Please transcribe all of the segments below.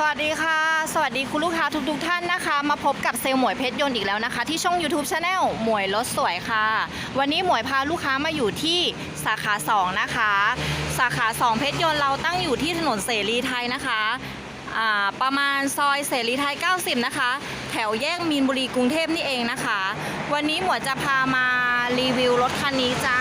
สวัสดีค่ะ สวัสดีคุณลูกค้าทุกๆทท่านนะคะ มาพบกับเซลล์หมวยเพชรยนต์อีกแล้วนะคะ ที่ช่อง YouTube Channel หมวยรถสวยค่ะ วันนี้หมวยพาลูกค้ามาอยู่ที่สาขา 2 นะคะ สาขา 2 เพชรยนต์เราตั้งอยู่ที่ถนนเสรีไทยนะคะประมาณซอยเสรีไทย 90 นะคะ แถวแยกมีนบุรีกรุงเทพนี่เองนะคะ วันนี้หมวยจะพามารีวิวรถคันนี้จ้า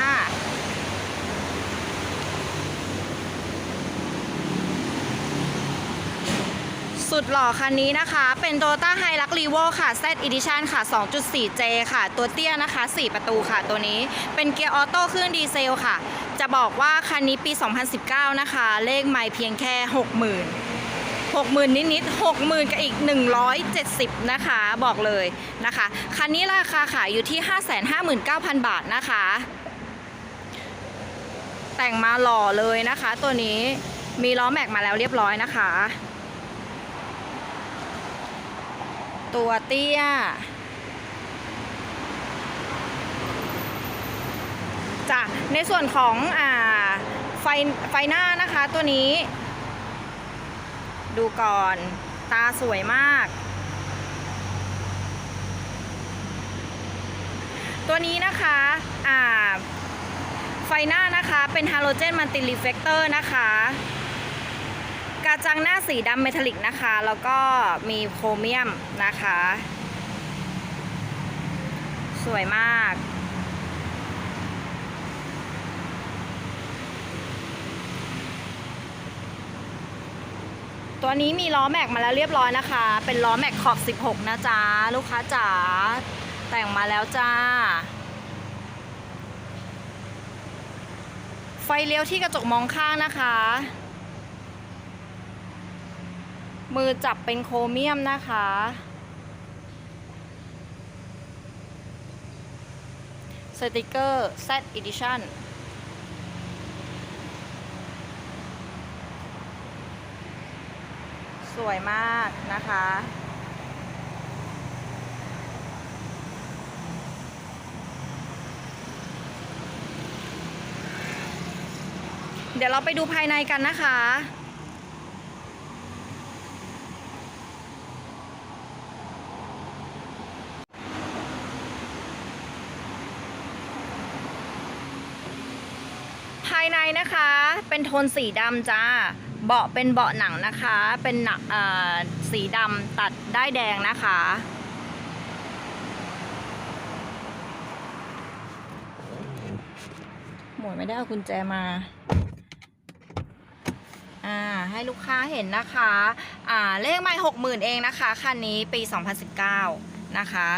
สุดหล่อคันนี้นะคะ เป็น Toyota Hilux Revo ค่ะ Z Edition ค่ะ 2.4J ค่ะ ตัวเตี้ยนะคะ 4 ประตูค่ะตัวนี้ เป็นเกียร์ออโต้เครื่องดีเซลค่ะ จะบอกว่าคันนี้ปี 2019 นะคะ เลขไม่เพียงแค่ 60,000 60,000 นิดๆ60,000 กับอีก 170 นะคะ บอกเลยนะคะ คันนี้ราคาขายอยู่ที่ 559,000 บาทนะคะ แต่งมาหล่อเลยนะคะ ตัวนี้มีล้อแม็กมาแล้วเรียบร้อยนะคะ ตัวเตี้ย จ้ะ ในส่วนของอ่าไฟไฟหน้านะคะตัวนี้ ดูก่อนตาสวยมาก ตัวนี้นะคะอ่าไฟหน้านะคะเป็นฮาโลเจนมันติรีเฟกเตอร์นะคะ ระจังหน้าสีดำเมทัลลิกนะคะ แล้วก็มีโครเมียมนะคะ สวยมาก ตัวนี้มีล้อแม็กมาแล้วเรียบร้อยนะคะ เป็นล้อแม็กขอบ 16 นะจ๊ะ ลูกค้าจ๋าแต่งมาแล้วจ้าไฟเลี้ยวที่กระจกมองข้างนะคะ มือจับเป็นโครเมียมนะคะ สติกเกอร์ Z Edition สวยมากนะคะ เดี๋ยวเราไปดูภายในกันนะคะายในนะคะ เป็นโทนสีดำจ้า เบาะเป็นเบาะหนังนะคะ เป็นหนักสีดำตัดได้แดงนะคะ หมวยไม่ได้เอากุญแจมาอ่าให้ลูกค้าเห็นนะคะ อ่า เลขไม่หกหมื่นเองนะคะ คันนี้ปี 2019 นะคะ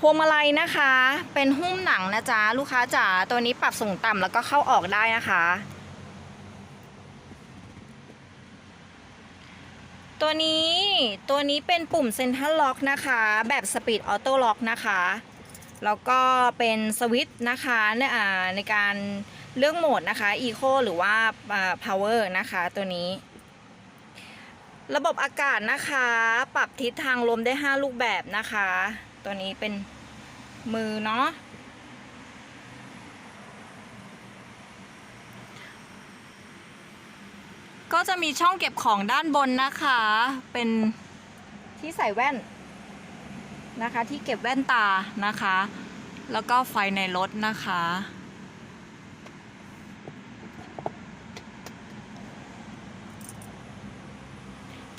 พวงมาลัยนะคะ เป็นหุ้มหนังนะจ๊ะลูกค้าจ๋าตัวนี้ปรับสูงต่ำแล้วก็เข้าออกได้นะคะ ตัวนี้ตัวนี้เป็นปุ่มเซ็นทรัลล็อกนะคะ แบบสปีดออโต้ล็อกนะคะ แล้วก็เป็นสวิตช์นะคะในในการเลือกโหมดนะคะ Eco หรือว่าอ่า Power นะคะตัวนี้ระบบอากาศนะคะ ปรับทิศทางลมได้ 5 ลูกแบบนะคะ ตัวนี้เป็นมือเนาะก็จะมีช่องเก็บของด้านบนนะคะ เป็นที่ใส่แว่นนะคะ ที่เก็บแว่นตานะคะ แล้วก็ไฟในรถนะคะ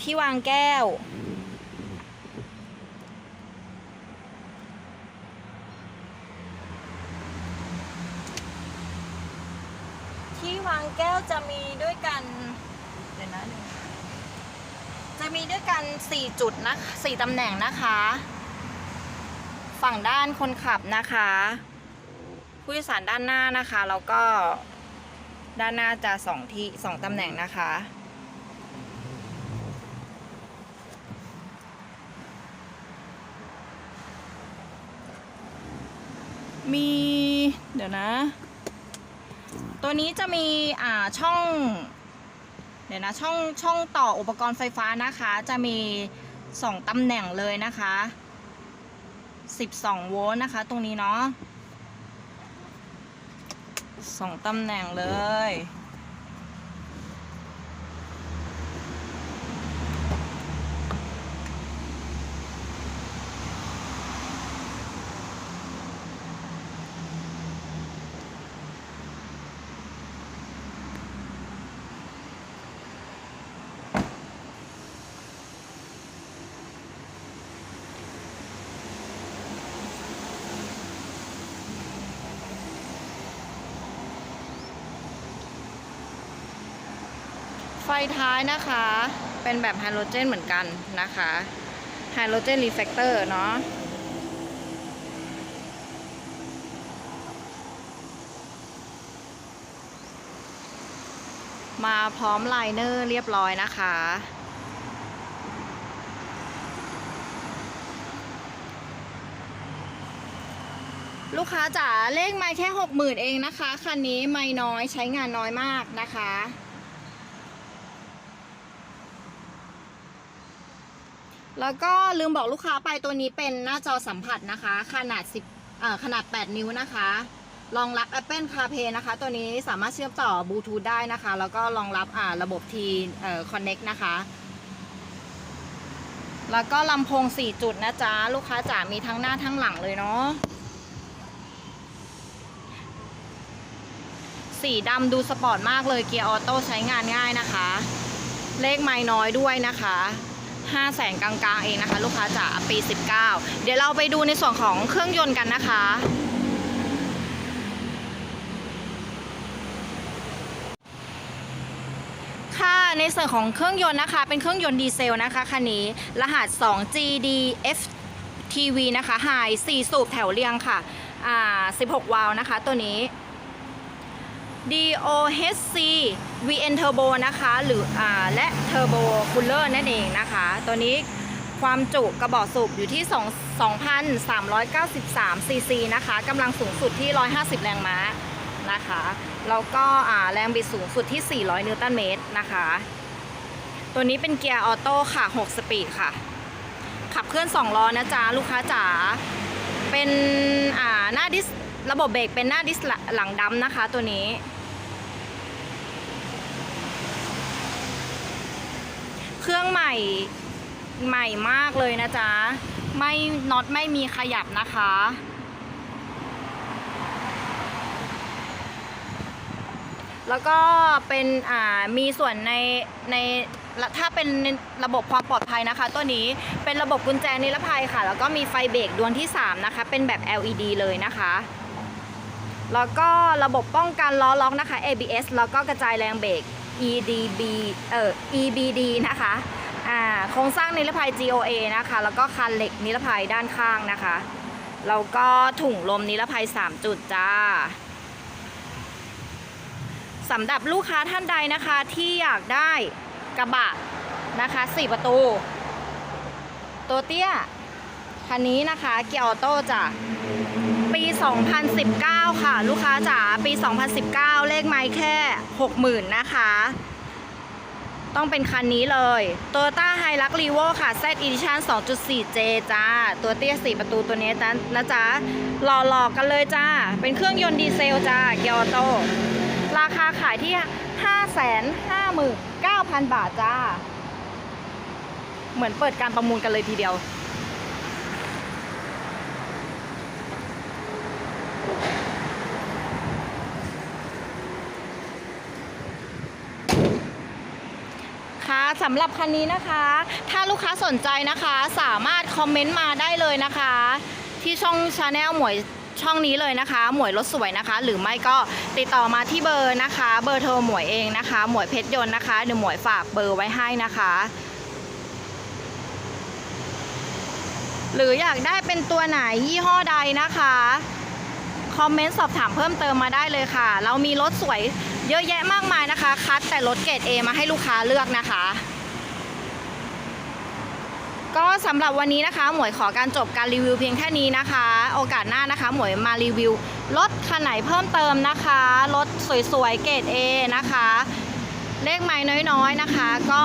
ที่วางแก้ว ที่วางแก้วจะมีด้วยกันเดี๋ยวนะจะมีด้วยกัน 4 จุดนะ4ตำแหน่งนะคะ ฝั่งด้านคนขับนะคะ ผู้โดยสารด้านหน้านะคะ แล้วก็ด้านหน้าจะสองที่สองตำแหน่งนะคะ มี เดี๋ยวนะ ตัวนี้จะมีอ่าช่องเดี๋ยวนะช่องช่องต่ออุปกรณ์ไฟฟ้านะคะ จะมี 2ตำแหน่งเลยนะคะ 12 โวลต์นะคะ ตรงนี้เนาะสองตำแหน่งเลย ไฟท้ายนะคะ เป็นแบบไฮโดรเจนเหมือนกันนะคะไฮโดรเจนรีเฟกเตอร์เนาะมาพร้อมไลเนอร์เรียบร้อยนะคะ ลูกค้าจ๋าเลขไม่แค่หกหมื่นเองนะคะ คันนี้ไม่น้อยใช้งานน้อยมากนะคะ แล้วก็ลืมบอกลูกค้าไปตัวนี้เป็นหน้าจอสัมผัสนะคะ ขนาด10เอ่อขนาด 8 นิ้วนะคะรองรับ Apple CarPlay นะคะ ตัวนี้สามารถเชื่อมต่อบลูทูธได้นะคะ แล้วก็รองรับอ่าระบบ T เอ่อ Connect นะคะ แล้วก็ลำโพง 4 จุดนะจ๊ะ ลูกค้าจ๋ามีทั้งหน้าทั้งหลังเลยเนาะสีดำดูสปอร์ตมากเลยเกียร์ออโต้ใช้งานง่ายนะคะ เลขไม่น้อยด้วยนะคะ 5แสนกลางๆเองนะคะ ลูกค้าจ๋าปี 19 เดี๋ยวเราไปดูในส่วนของเครื่องยนต์กันนะคะค่ะในส่วนของเครื่องยนต์นะคะ เป็นเครื่องยนต์ดีเซลนะคะคันนี้รหัส 2GDF TV นะคะ High 4สูบแถวเรียงค่ะอ่า16 วาล์วนะคะตัวนี้ DOHC VN Turbo นะคะ หรืออและ Turbo Cooler นั่นเองนะคะ ตัวนี้ความจุกระบอกสูบอยู่ที่2 2,393 ซีซีนะคะกำลังสูงสุดที่ 150 แรงม้านะคะ แล้วก็แรงบิดสูงสุดที่ 400 นิวตันเมตรนะคะ ตัวนี้เป็นเกียร์ออโต้ค่ะ 6 สปีดค่ะ ขับเคลื่อน 2 ล้อนะจ๊ะ ลูกค้าจ๋า เป็นหน้าดิส ระบบเบรกเป็นหน้าดิสหลังดำนะคะตัวนี้ เครื่องใหม่ใหม่มากเลยนะจ๊ะ ไม่น็อตไม่มีขยับนะคะ แล้วก็เป็นอ่ามีส่วนในในถ้าเป็นระบบความปลอดภัยนะคะ ตัวนี้เป็นระบบกุญแจนิรภัยค่ะ แล้วก็มีไฟเบรกดวงที่ 3 นะคะ เป็นแบบ LED เลยนะคะ แล้วก็ระบบป้องกันล้อล็อกนะคะ ABS แล้วก็กระจายแรงเบรก EDB เอ่อ EBD นะคะอ่าโครงสร้างนิรภัย GOA นะคะ แล้วก็คันเหล็กนิรภัยด้านข้างนะคะ แล้วก็ถุงลมนิรภัย 3 จุดจ้าสำหรับลูกค้าท่านใดนะคะที่อยากได้กระบะนะคะ 4 ประตู ตัวเตี้ย คันนี้นะคะเกียร์ออโต้จ้ะปี 2019 ค่ะ ลูกค้าจ๋าปี 2019 เลขไม้แค่ 60,000 นะคะ ต้องเป็นคันนี้เลย Toyota Hilux Revo ค่ะ Z Edition 2.4J จ้า ตัวเตี้ย 4 ประตูตัวนี้นะนะจ๊ะหล่อๆกันเลยจ้า เป็นเครื่องยนต์ดีเซลจ้าเกียร์ออโต้ราคาขายที่ 559,000 บาทจ้า เหมือนเปิดการประมูลกันเลยทีเดียว ค่ะสำหรับคันนี้นะคะ ถ้าลูกค้าสนใจนะคะสามารถคอมเมนต์มาได้เลยนะคะ ที่ช่องชาแนลหมวยช่องนี้เลยนะคะ หมวยรถสวยนะคะ หรือไม่ก็ติดต่อมาที่เบอร์นะคะ เบอร์โทรหมวยเองนะคะ หมวยเพชรยนต์นะคะเดี๋ยวหมวยฝากเบอร์ไว้ให้นะคะ หรืออยากได้เป็นตัวไหนยี่ห้อใดนะคะ คอมเมนต์สอบถามเพิ่มเติมมาได้เลยค่ะ เรามีรถสวยเยอะแยะมากมายนะคะ คัดแต่รถเกรด A มาให้ลูกค้าเลือกนะคะ ก็สำหรับวันนี้นะคะ หมวยขอการจบการรีวิวเพียงแค่นี้นะคะ โอกาสหน้านะคะ หมวยมารีวิวรถคันไหนเพิ่มเติมนะคะ รถสวยๆเกรด A นะคะ เลขไม้น้อยๆนะคะ ก็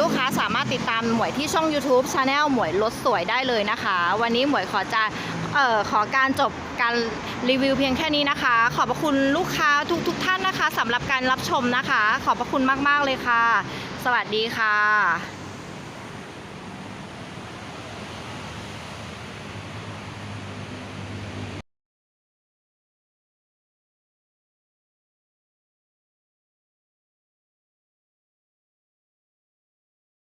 ลูกค้าสามารถติดตามหมวยที่ช่อง YouTube Channel หมวยรถสวยได้เลยนะคะ วันนี้หมวยขอจะออขอการจบการรีวิวเพียงแค่นี้นะคะ ขอบพระคุณลูกค้าทุกๆทท่านนะคะสำหรับการรับชมนะคะ ขอบพระคุณมากๆเลยค่ะ สวัสดีค่ะ